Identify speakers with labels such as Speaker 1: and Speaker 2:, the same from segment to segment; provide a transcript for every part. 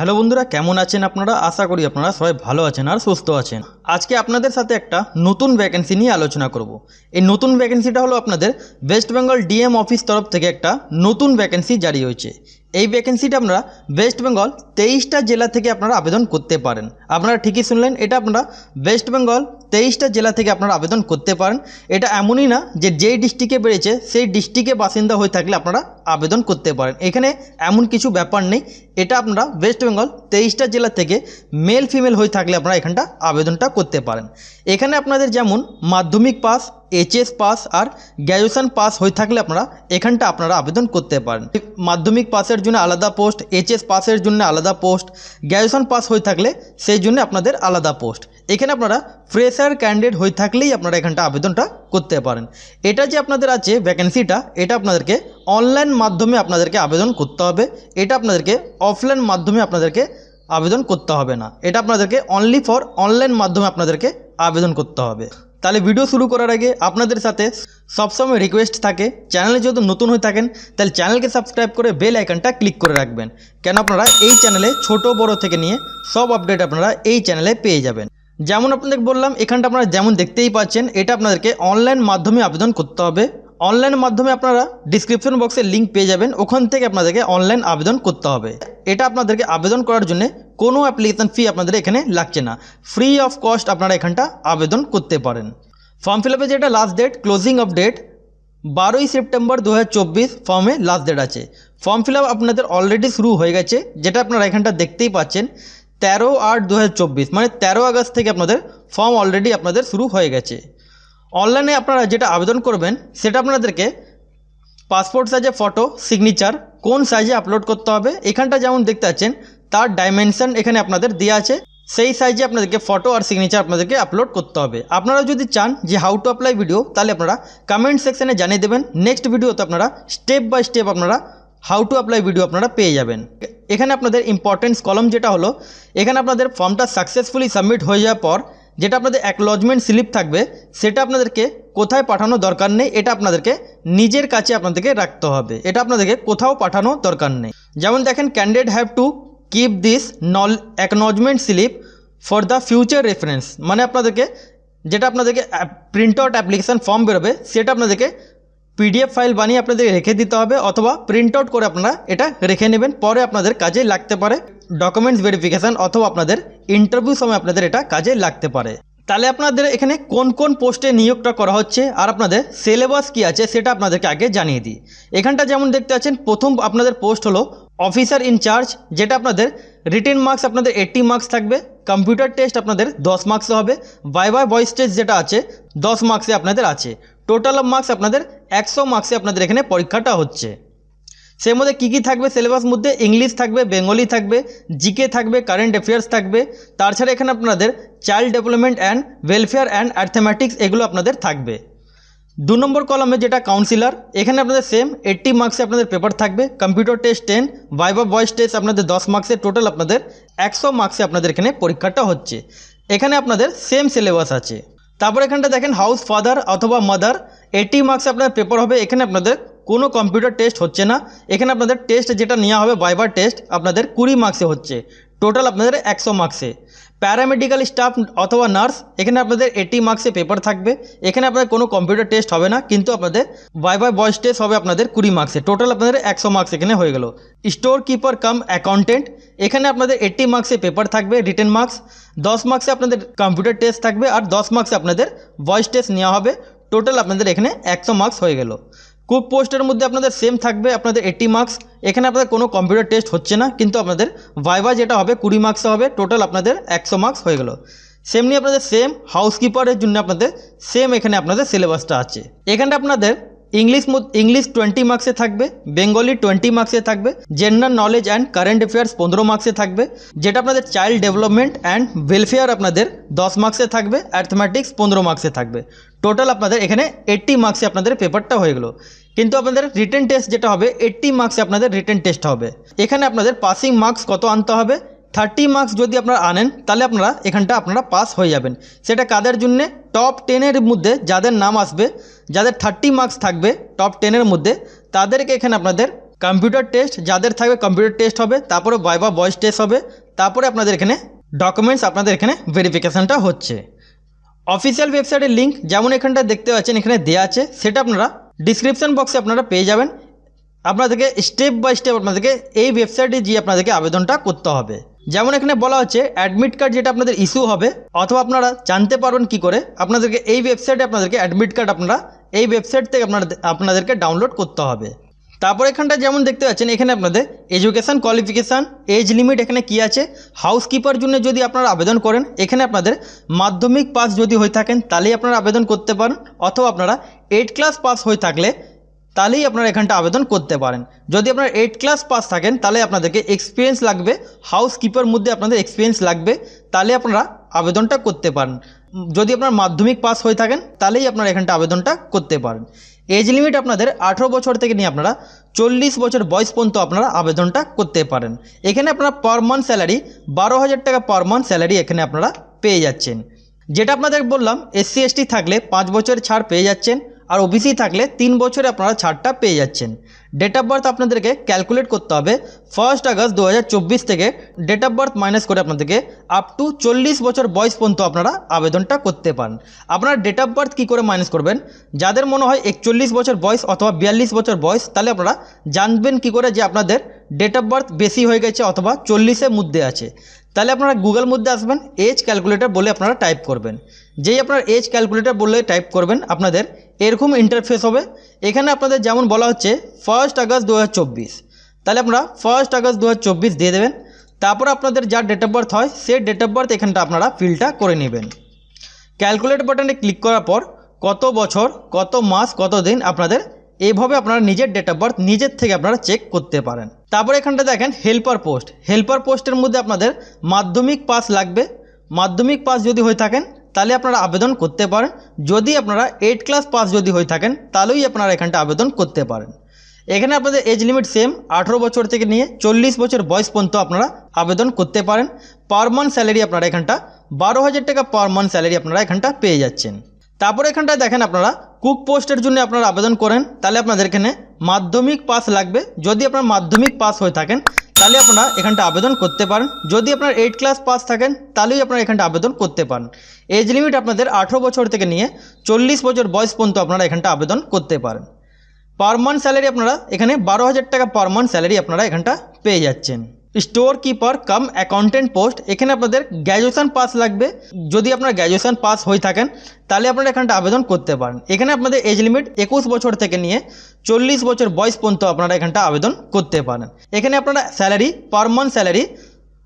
Speaker 1: Hello বন্ধুরা, কেমন আছেন আপনারা? আশা করি আপনারা সবাই ভালো আছেন আর সুস্থ আছেন। আজকে আপনাদের সাথে একটা নতুন ভ্যাকেন্সি নিয়ে আলোচনা করব। এই নতুন ভ্যাকেন্সিটা হলো আপনাদের ওয়েস্ট বেঙ্গল ডিএম অফিস তরফ থেকে একটা নতুন ভ্যাকেন্সি জারি হয়েছে। এই ভ্যাকেন্সিটা আপনারা ওয়েস্ট বেঙ্গল তেইশটা জেলা থেকে আপনারা আবেদন করতে পারেন। আপনারা ঠিকই শুনলেন, এটা আপনারা ওয়েস্ট বেঙ্গল তেইশটা জেলা থেকে আপনারা আবেদন করতে পারেন। এটা এমনই না যে যেই ডিস্ট্রিক্টে বেড়েছে, সেই ডিস্ট্রিক্টে বাসিন্দা হয়ে থাকলে আপনারা আবেদন করতে পারেন। এখানে এমন কিছু ব্যাপার নেই, এটা আপনারা ওয়েস্ট বেঙ্গল তেইশটা জেলা থেকে মেল ফিমেল হয়ে থাকলে আপনারা এখানটা আবেদনটা করতে পারেন। এখানে আপনাদের যেমন মাধ্যমিক পাস এইচএস পাস আর গ্র্যাজুয়েশন পাস হয়ে থাকলে আপনারা এখানটা আপনারা আবেদন করতে পারেন। মাধ্যমিক পাসের জন্য আলাদা পোস্ট এইচএস পাসের জন্য আলাদা পোস্ট গ্র্যাজুয়েশন পাস হয়ে থাকলে সেই জন্য আপনাদের আলাদা পোস্ট এখানে আপনারা ফ্রেশার ক্যান্ডিডেট হয়ে থাকলেই আপনারা এখানটা আবেদনটা করতে পারেন। এটা যে আপনাদের আছে ভ্যাকেন্সিটা এটা আপনাদেরকে অনলাইন মাধ্যমে আপনাদেরকে আবেদন করতে হবে। এটা আপনাদেরকে অফলাইন মাধ্যমে আপনাদেরকে আবেদন করতে হবে না। এটা আপনাদেরকে অনলি ফর অনলাইন মাধ্যমে আপনাদেরকে আবেদন করতে হবে। তাহলে ভিডিও শুরু করার আগে আপনাদের সাথে সবসময় রিকোয়েস্ট থাকে চ্যানেলে যদি নতুন হয়ে থাকেন, তাহলে চ্যানেলকে সাবস্ক্রাইব করে বেল আইকনটা ক্লিক করে রাখবেন। কেন আপনারা এই চ্যানেলে ছোট, বড় থেকে নিয়ে সব আপডেট আপনারা এই চ্যানেলে পেয়ে যাবেন। যেমন আপনাদের বললাম, এখানটা আপনারা যেমন দেখতেই পাচ্ছেন, এটা আপনাদেরকে অনলাইন মাধ্যমে আবেদন করতে হবে। অনলাইন মাধ্যমে আপনারা ডিসক্রিপশন বক্সে লিঙ্ক পেয়ে যাবেন। ওখান থেকে আপনাদেরকে অনলাইন আবেদন করতে হবে। এটা আপনাদেরকে আবেদন করার জন্য কোনো অ্যাপ্লিকেশন ফি আপনাদের এখানে লাগছে না। ফ্রি অফ কস্ট আপনারা এখানটা আবেদন করতে পারেন। ফর্ম ফিল আপে যেটা last date closing of date বারোই সেপ্টেম্বর দু হাজার চব্বিশ ফর্মে লাস্ট ডেট আছে। ফর্ম ফিল আপ আপনাদের অলরেডি শুরু হয়ে গেছে, যেটা আপনারা এখানটা দেখতেই পাচ্ছেন। তেরো আট দু মানে তেরো আগস্ট থেকে আপনাদের ফর্ম অলরেডি আপনাদের শুরু হয়ে গেছে। অনলাইনে আপনারা যেটা আবেদন করবেন, সেটা আপনাদেরকে পাসপোর্ট সাইজে ফটো সিগনেচার কোন সাইজে আপলোড করতে হবে, এখানটা যেমন দেখতে পাচ্ছেন, তার ডাইমেনশন এখানে আপনাদের দেওয়া আছে, সেই সাইজে আপনাদেরকে ফটো আর সিগনেচার আপনাদেরকে আপলোড করতে হবে। আপনারা যদি চান যে হাউ টু অ্যাপ্লাই ভিডিও তাহলে আপনারা কমেন্ট সেকশানে জানিয়ে দেবেন নেক্সট ভিডিওতে আপনারা স্টেপ বাই স্টেপ আপনারা হাউ টু অ্যাপ্লাই ভিডিও আপনারা পেয়ে যাবেন। এখানে আপনাদের ইম্পর্টেন্স কলম যেটা হলো, এখানে আপনাদের ফর্মটা সাকসেসফুলি সাবমিট হয়ে যাওয়ার পর যেটা আপনাদের অ্যাকলজমেন্ট স্লিপ থাকবে, সেটা আপনাদেরকে কোথায় পাঠানো দরকার নেই, এটা আপনাদেরকে নিজের কাছে আপনাদেরকে রাখতে হবে। এটা আপনাদেরকে কোথাও পাঠানো দরকার নেই। যেমন দেখেন candidate have to keep this নল acknowledgement slip for the future reference মানে আপনাদেরকে, যেটা আপনাদেরকে প্রিন্ট আউট অ্যাপ্লিকেশান ফর্ম বেরোবে, সেটা আপনাদেরকে পিডিএফ ফাইল বানিয়ে আপনাদের রেখে দিতে হবে অথবা প্রিন্ট আউট করে আপনারা এটা রেখে নেবেন। পরে আপনাদের কাজে লাগতে পারে ডকুমেন্টস ভেরিফিকেশান অথবা আপনাদের ইন্টারভিউ সময় আপনাদের এটা কাজে লাগতে পারে। তাহলে আপনাদের এখানে কোন কোন পোস্টে নিয়োগটা করা হচ্ছে আর আপনাদের সিলেবাস কী আছে সেটা আপনাদেরকে আগে জানিয়ে দিই। এখানটা যেমন দেখতে পাচ্ছেন, প্রথম আপনাদের পোস্ট হলো অফিসার ইনচার্জ যেটা আপনাদের রিটেন মার্কস আপনাদের এইট্টি মার্কস থাকবে। কম্পিউটার টেস্ট আপনাদের দশ মার্কসে হবে। বাই বাই ভয়েস টেস্ট যেটা আছে, দশ মার্কসে আপনাদের আছে। টোটাল অফ মার্কস আপনাদের একশো মার্কসে আপনাদের এখানে পরীক্ষাটা হচ্ছে। সেই মধ্যে কী কী থাকবে? সিলেবাস মধ্যে ইংলিশ থাকবে বেঙ্গলি থাকবে জিকে থাকবে কারেন্ট অ্যাফেয়ার্স থাকবে। তাছাড়া এখানে আপনাদের child development and welfare and arithmetic এগুলো আপনাদের থাকবে। দু নম্বর কলমে যেটা কাউন্সিলর এখানে আপনাদের সেম এইট্টি মার্কসে আপনাদের পেপার থাকবে। Computer test ten viva voce test আপনাদের দশ মার্কসে টোটাল আপনাদের একশো মার্কসে আপনাদের এখানে পরীক্ষাটা হচ্ছে। এখানে আপনাদের সেম সিলেবাস আছে। তারপর এখানটা দেখেন হাউস ফাদার অথবা মাদার এইটি মার্কস আপনার পেপার হবে। এখানে আপনাদের কোনো কম্পিউটার টেস্ট হচ্ছে না। এখানে আপনাদের টেস্ট যেটা নেওয়া হবে বাইবার টেস্ট আপনাদের কুড়ি মার্কসে হচ্ছে। টোটাল আপনাদের একশো মার্কসে প্যারামেডিক্যাল স্টাফ অথবা নার্স, এখানে আপনাদের এইটি মার্কসে পেপার থাকবে। এখানে আপনাদের কোনো কম্পিউটার টেস্ট হবে না, কিন্তু আপনাদের বাই বাই ভয়েস টেস্ট হবে আপনাদের কুড়ি মার্কসে টোটাল আপনাদের একশো মার্কস এখানে হয়ে গেল। স্টোর কিপার কাম অ্যাকাউন্টেন্ট এখানে আপনাদের এইট্টি মার্কসে পেপার থাকবে রিটেন মার্কস দশ মার্কসে আপনাদের কম্পিউটার টেস্ট থাকবে, আর দশ মার্কসে আপনাদের ভয়েস টেস্ট নেওয়া হবে। টোটাল আপনাদের এখানে একশো মার্কস হয়ে গেল। কুক পোস্টের মধ্যে আপনাদের সেম থাকবে আপনাদের এইট্টি মার্কস এখানে আপনাদের কোনো কম্পিউটার টেস্ট হচ্ছে না, কিন্তু আপনাদের ভাইভা যেটা হবে, কুড়ি মার্কসে হবে টোটাল আপনাদের একশো মার্কস হয়ে গেল। সেমনি আপনাদের সেম হাউসকিপারের জন্য আপনাদের সেম এখানে আপনাদের সিলেবাসটা আছে। এখানে আপনাদের ইংলিশ ইংলিশ টোয়েন্টি মার্কসে থাকবে বেঙ্গলি টোয়েন্টি মার্কসে থাকবে general knowledge and current affairs পনেরো মার্কসে থাকবে, যেটা আপনাদের চাইল্ড ডেভেলপমেন্ট অ্যান্ড ওয়েলফেয়ার আপনাদের দশ মার্কসে থাকবে অ্যাথমেটিক্স পনেরো মার্কসে থাকবে। টোটাল আপনাদের এখানে এইট্টি মার্কসে আপনাদের পেপারটা হয়ে গেলো। কিন্তু আপনাদের রিটেন টেস্ট যেটা হবে এইট্টি মার্কসে আপনাদের রিটেন টেস্ট হবে। এখানে আপনাদের পাসিং মার্কস কত আনতে হবে? থার্টি মার্কস যদি আপনারা আনেন, তাহলে আপনারা, এখানটা আপনারা পাস হয়ে যাবেন। সেটা কাদের জন্যে? টপ টেনের মধ্যে যাদের নাম আসবে, যাদের থার্টি মার্কস থাকবে টপ টেনের মধ্যে, তাদেরকে এখানে আপনাদের কম্পিউটার টেস্ট যাদের থাকবে কম্পিউটার টেস্ট হবে, তারপরে বাইবা ভয়েস টেস্ট হবে, তারপরে আপনাদের এখানে ডকুমেন্টস আপনাদের এখানে ভেরিফিকেশানটা হচ্ছে। অফিসিয়াল ওয়েবসাইটের লিঙ্ক যেমন এখানটা দেখতে পাচ্ছেন, এখানে দেওয়া আছে, সেটা আপনারা ডিসক্রিপশন বক্সে আপনারা পেয়ে যাবেন। আপনাদেরকে স্টেপ বাই স্টেপ আপনাদেরকে এই ওয়েবসাইটে গিয়ে আপনাদেরকে আবেদনটা করতে হবে। যেমন এখানে বলা হচ্ছে অ্যাডমিট কার্ড যেটা আপনাদের ইস্যু হবে, অথবা আপনারা জানতে পারবেন কি করে, আপনাদেরকে এই ওয়েবসাইটে আপনাদেরকে অ্যাডমিট কার্ড আপনারা, এই ওয়েবসাইট থেকে আপনারা আপনাদেরকে ডাউনলোড করতে হবে। তারপর এখানটা যেমন দেখতে পাচ্ছেন, এখানে আপনাদের এডুকেশান কোয়ালিফিকেশান এজ লিমিট এখানে কি আছে? হাউসকিপার জন্য যদি আপনারা আবেদন করেন, এখানে আপনাদের মাধ্যমিক পাস যদি হয়ে থাকেন, তাহলেই আপনারা আবেদন করতে পারেন। অথবা আপনারা এইট ক্লাস পাস হয়ে থাকলে, তাহলেই আপনারা এখানটা আবেদন করতে পারেন। যদি আপনার এইট ক্লাস পাস থাকেন, তাহলে আপনাদেরকে এক্সপিরিয়েন্স লাগবে। হাউসকিপার মধ্যে আপনাদের এক্সপিরিয়েন্স লাগবে। তাহলে আপনারা আবেদনটা করতে পারেন। যদি আপনার মাধ্যমিক পাস হয়ে থাকেন, তাহলেই আপনারা এখানটা আবেদনটা করতে পারেন। এজ লিমিট আপনাদের আঠেরো বছর থেকে নিয়ে আপনারা চল্লিশ বছর বয়স পর্যন্ত আপনারা আবেদনটা করতে পারেন। এখানে আপনারা পার মান্থ স্যালারি বারো হাজার টাকা পার মান্থ স্যালারি এখানে আপনারা পেয়ে যাচ্ছেন। যেটা আপনাদের বললাম এসসি এসটি থাকলে পাঁচ বছরের ছাড় পেয়ে যাচ্ছেন আর ওবিসি থাকলে তিন বছরে আপনারা ছাড়টা পেয়ে যাচ্ছেন। ডেট অফ বার্থ আপনাদেরকে ক্যালকুলেট করতে হবে। ফার্স্ট আগস্ট দু হাজার চব্বিশ থেকে ডেট অফ বার্থ মাইনাস করে আপনাদেরকে আপ টু চল্লিশ বছর বয়স পর্যন্ত আপনারা আবেদনটা করতে পারেন। আপনারা ডেট অফ বার্থ কী করে মাইনাস করবেন? যাদের মনে হয় একচল্লিশ বছর বয়স অথবা বিয়াল্লিশ বছর বয়স, তাহলে আপনারা জানবেন কি করে যে আপনাদের ডেট অফ বার্থ বেশি হয়ে গেছে অথবা চল্লিশের মধ্যে আছে। তাহলে আপনারা গুগল মধ্যে আসবেন এজ ক্যালকুলেটর বলে আপনারা টাইপ করবেন। যেই আপনার এজ ক্যালকুলেটর বললে টাইপ করবেন, আপনাদের এরকম ইন্টারফেস হবে। এখানে আপনাদের যেমন বলা হচ্ছে ফার্স্ট আগস্ট দু হাজার চব্বিশ। তাহলে আপনারা ফার্স্ট আগস্ট দু হাজার চব্বিশ দিয়ে দেবেন। তারপর আপনাদের যা ডেট অফ বার্থ হয়, সেই ডেট অফ বার্থ এখানটা আপনারা ফিলটা করে নেবেন। ক্যালকুলেট বাটনে ক্লিক করার পর কত বছর, কত মাস, কত দিন আপনাদের এইভাবে আপনারা নিজের ডেট অফ বার্থ নিজের থেকে আপনারা চেক করতে পারেন। তারপরে এখানটা দেখেন হেল্পার পোস্ট হেল্পার পোস্টের মধ্যে আপনাদের মাধ্যমিক পাস লাগবে। মাধ্যমিক পাস যদি হয়ে থাকেন, তাহলে আপনারা আবেদন করতে পারেন। যদি আপনারা এইট ক্লাস পাস যদি হয়ে থাকেন, তাহলেই আপনারা এখানটা আবেদন করতে পারেন। এখানে আপনাদের এজ লিমিট সেম আঠেরো বছর থেকে নিয়ে চল্লিশ বছর বয়স পর্যন্ত আপনারা আবেদন করতে পারেন। পার মান্থ স্যালারি আপনারা এখানটা বারো হাজার টাকা পার মান্থ স্যালারি আপনারা এখানটা পেয়ে যাচ্ছেন। তারপরে এখানটা দেখেন আপনারা কুক পোস্টের জন্য আপনারা আবেদন করেন, তাহলে আপনাদের এখানে মাধ্যমিক পাস লাগবে। যদি আপনার মাধ্যমিক পাস হয়ে থাকেন, তাহলে আপনারা এখানটা আবেদন করতে পারেন। যদি আপনার এইট ক্লাস পাস থাকেন, তাহলেই আপনারা এখানটা আবেদন করতে পারেন। এজ লিমিট আপনাদের আঠেরো বছর থেকে নিয়ে চল্লিশ বছর বয়স পর্যন্ত আপনারা এখানটা আবেদন করতে পারেন। পার মান্থ স্যালারি আপনারা এখানে বারো হাজার টাকা পার মান্থ স্যালারি আপনারা এখানটা পেয়ে যাচ্ছেন। Store keeper cum accountant post এখানে আপনাদের গ্র্যাজুয়েশন পাস লাগবে। যদি আপনার গ্র্যাজুয়েশন পাস হয়ে থাকেন, তাহলে আপনারা এখানটা আবেদন করতে পারেন। এখানে আপনাদের এজ লিমিট একুশ বছর থেকে নিয়ে চল্লিশ বছর বয়স পর্যন্ত আপনারা এখানটা আবেদন করতে পারেন। এখানে আপনারা স্যালারি পার মান্থ স্যালারি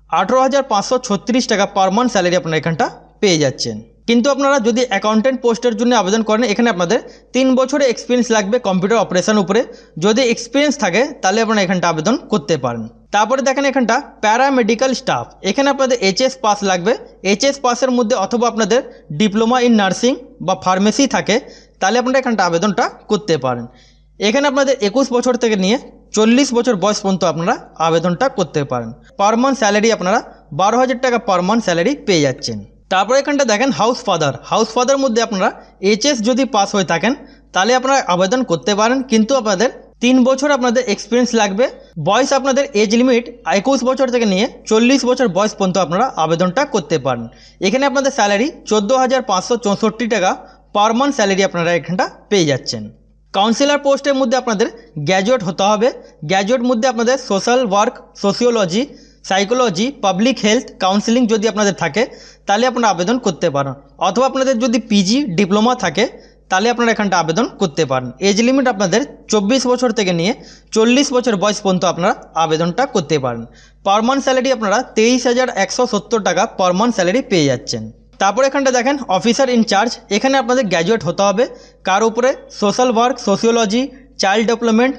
Speaker 1: আঠেরো হাজার পাঁচশো ছত্রিশ টাকা পার মান্থ স্যালারি আপনারা এখানটা পেয়ে যাচ্ছেন। কিন্তু আপনারা যদি অ্যাকাউন্টেন্ট পোস্টের জন্য আবেদন করেন, এখানে আপনাদের তিন বছরে এক্সপিরিয়েন্স লাগবে কম্পিউটার অপারেশন উপরে। যদি এক্সপিরিয়েন্স থাকে, তাহলে আপনারা এখানটা আবেদন করতে পারেন। তারপরে দেখেন এখানটা প্যারামেডিক্যাল স্টাফ এখানে আপনাদের এইচএস পাস লাগবে। এইচএস পাসের মধ্যে অথবা আপনাদের ডিপ্লোমা ইন নার্সিং বা ফার্মেসি থাকে, তাহলে আপনারা এখানটা আবেদনটা করতে পারেন। এখানে আপনাদের একুশ বছর থেকে নিয়ে চল্লিশ বছর বয়স পর্যন্ত আপনারা আবেদনটা করতে পারেন। পার মান্থ স্যালারি আপনারা বারো হাজার টাকা পার মান্থ স্যালারি পেয়ে যাচ্ছেন। তারপরে এখানটা দেখেন হাউস ফাদার হাউস ফাদার মধ্যে আপনারা এইচএস যদি পাস হয়ে থাকেন, তাহলে আপনারা আবেদন করতে পারেন। কিন্তু আপনাদের তিন বছর আপনাদের এক্সপিরিয়েন্স লাগবে। বয়স আপনাদের এজ লিমিট একুশ বছর থেকে নিয়ে চল্লিশ বছর বয়স পর্যন্ত আপনারা আবেদনটা করতে পারেন। এখানে আপনাদের স্যালারি চোদ্দ হাজার পাঁচশো চৌষট্টি টাকা পার মান্থ স্যালারি আপনারা এখানটা পেয়ে যাচ্ছেন। কাউন্সিলর পোস্টের মধ্যে আপনাদের গ্র্যাজুয়েট হতে হবে। গ্র্যাজুয়েট মধ্যে আপনাদের social work sociology psychology public health counselling যদি আপনাদের থাকে, তাহলে আপনারা আবেদন করতে পারেন। অথবা আপনাদের যদি পিজি ডিপ্লোমা থাকে, তাহলে আপনারা এখানটা আবেদন করতে পারেন। এজ লিমিট আপনাদের চব্বিশ বছর থেকে নিয়ে চল্লিশ বছর বয়স পর্যন্ত আপনারা আবেদনটা করতে পারেন। পার মান্থ স্যালারি আপনারা তেইশ হাজার একশো সত্তর টাকা পার মান্থ স্যালারি পেয়ে যাচ্ছেন। তারপর এখানটা দেখেন অফিসার ইনচার্জ এখানে আপনাদের গ্র্যাজুয়েট হতে হবে। কার উপরে? Social work sociology child development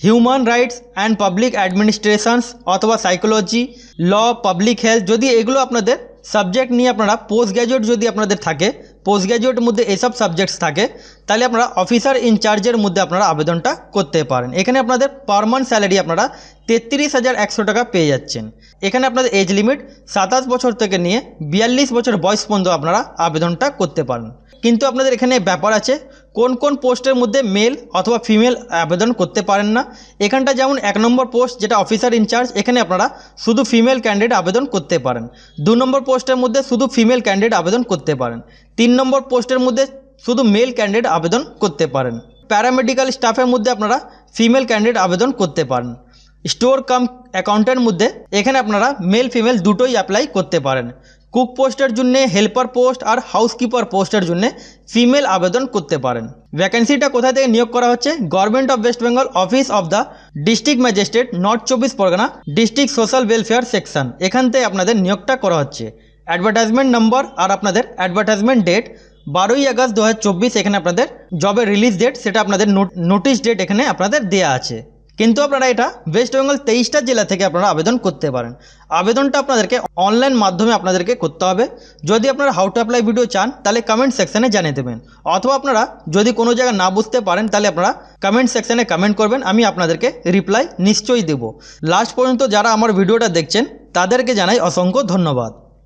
Speaker 1: human rights and public administrations অথবা সাইকোলজি ল পাবলিক হেলথ যদি এগুলো আপনাদের সাবজেক্ট নিয়ে আপনারা পোস্ট গ্র্যাজুয়েট যদি আপনাদের থাকে পোস্ট গ্র্যাজুয়েটের মধ্যে এসব সাবজেক্টস থাকে, তাহলে আপনারা অফিসার ইনচার্জের মধ্যে আপনারা আবেদনটা করতে পারেন। এখানে আপনাদের পার মান্থ স্যালারি আপনারা তেত্রিশ হাজার একশো টাকা পেয়ে যাচ্ছেন। এখানে আপনাদের এজ লিমিট সাতাশ বছর থেকে নিয়ে বিয়াল্লিশ বছর বয়স পর্যন্ত আপনারা আবেদনটা করতে পারেন। কিন্তু আপনাদের এখানে ব্যাপার আছে কোন কোন পোস্টের মধ্যে মেল অথবা ফিমেল আবেদন করতে পারেন না। এখানটা যেমন এক নম্বর পোস্ট যেটা অফিসার ইনচার্জ এখানে আপনারা শুধু ফিমেল ক্যান্ডিডেট আবেদন করতে পারেন। দু নম্বর পোস্টের মধ্যে শুধু ফিমেল ক্যান্ডিডেট আবেদন করতে পারেন। তিন নম্বর পোস্টের মধ্যে শুধু মেল ক্যান্ডিডেট আবেদন করতে পারেন। প্যারামেডিক্যাল স্টাফের মধ্যে আপনারা ফিমেল ক্যান্ডিডেট আবেদন করতে পারেন। স্টোর কাম অ্যাকাউন্টের মধ্যে এখানে আপনারা মেল ফিমেল দুটোই অ্যাপ্লাই করতে পারেন। কুক পোস্টের জন্য, হেল্পার পোস্ট আর হাউসকিপার পোস্টের জন্য ফিমেল আবেদন করতে পারেন। ভ্যাকেন্সিটা কোথা থেকে নিয়োগ করা হচ্ছে? Government of West Bengal office of the district magistrate north চব্বিশ Parganas district social welfare section এখান থেকে আপনাদের নিয়োগটা করা হচ্ছে। অ্যাডভার্টাইজমেন্ট নম্বর আর আপনাদের অ্যাডভার্টাইজমেন্ট ডেট বারোই আগস্ট দু হাজার চব্বিশ এখানে আপনাদের জবের রিলিজ ডেট সেটা আপনাদের নোটিশ ডেট এখানে আপনাদের দেয়া আছে। কিন্তু আপনারা এটা ওয়েস্ট বেঙ্গল তেইশটা জেলা থেকে আপনারা আবেদন করতে পারেন। আবেদনটা আপনাদেরকে অনলাইন মাধ্যমে আপনাদেরকে করতে হবে। যদি আপনারা হাউ টু অ্যাপ্লাই ভিডিও চান, তাহলে কমেন্ট সেকশানে জানিয়ে দেবেন। অথবা আপনারা যদি কোনো জায়গায় না বুঝতে পারেন, তাহলে আপনারা কমেন্ট সেকশানে কমেন্ট করবেন, আমি আপনাদেরকে রিপ্লাই নিশ্চয়ই দেবো। লাস্ট পর্যন্ত যারা আমার ভিডিওটা দেখছেন, তাদেরকে জানাই অসংখ্য ধন্যবাদ।